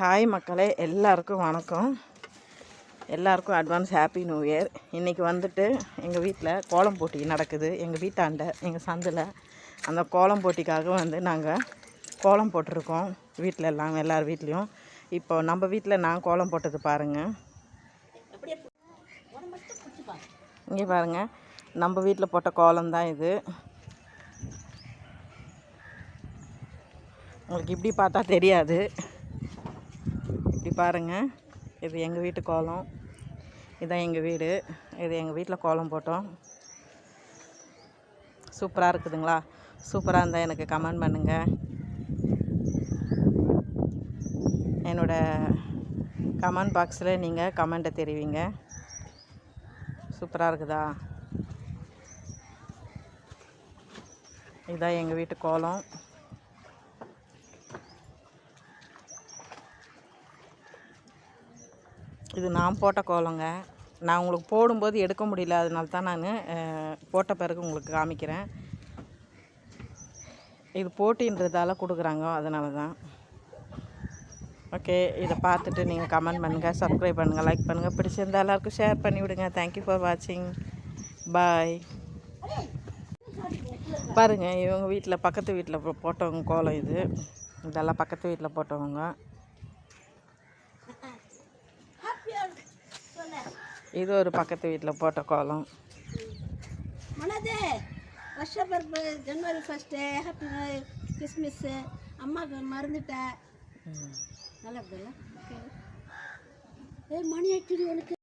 Hi மக்களே எல்லாருக்கும் வணக்கம். எல்லாருக்கும் அட்வான்ஸ் ஹாப்பி நியூ இயர் இன்றைக்கி வந்துட்டு எங்கள் வீட்டில் கோலம் போட்டி நடக்குது. எங்கள் வீட்டாண்ட எங்கள் சந்தில் அந்த கோலம் போட்டிக்காக வந்து நாங்கள் கோலம் போட்டிருக்கோம். வீட்டில் எல்லாம் எல்லார் வீட்லேயும். இப்போ நம்ம வீட்டில் நான் கோலம் போட்டது பாருங்கள் இங்கே பாருங்கள் நம்ம வீட்டில் போட்ட கோலம் தான் இது. உங்களுக்கு இப்படி பார்த்தா தெரியாது. இப்படி பாருங்கள் இது எங்கள் வீட்டு கோலம். இதுதான் எங்கள் வீடு. இது எங்கள் வீட்டில் கோலம் போட்டோம். சூப்பராக இருக்குதுங்களா? சூப்பராக இருந்தால் எனக்கு கமெண்ட் பண்ணுங்கள் என்னோடய கமெண்ட் பாக்ஸில் நீங்கள் கமெண்ட்டை தெரிவிங்க. சூப்பராக இருக்குதா? இதுதான் எங்கள் வீட்டு கோலம். இது நான் போட்ட கோலங்க. நான் உங்களுக்கு போடும்போது எடுக்க முடியல. அதனால தான் நான் போட்ட பிறகு உங்களுக்கு காமிக்கிறேன். இது போட்டின்றதால கொடுக்குறாங்க. அதனால தான். ஓகே இதை பார்த்துட்டு நீங்கள் கமெண்ட் பண்ணுங்கள் சப்ஸ்கிரைப் பண்ணுங்கள் லைக் பண்ணுங்கள் பிடிச்சிருந்தா எல்லாருக்கும் ஷேர் பண்ணி விடுங்க. தேங்க்யூ ஃபார் வாட்சிங் பாய் பாருங்கள் இவங்க வீட்டில் பக்கத்து வீட்டில் போட்டவங்க கோலம் இது. இதெல்லாம் பக்கத்து வீட்டில் போட்டவங்க. இது ஒரு பக்கத்து வீட்டில் போட்ட கோலம். மனதே வருஷ பிறப்பு ஜனவரி ஃபஸ்ட்டு ஹாப்பி கிறிஸ்மஸ்ஸு அம்மாவுக்கு மறந்துட்டேன் நல்லா இருக்குதுல்ல? ஏய் மணி ஆக்சுவலி உனக்கு.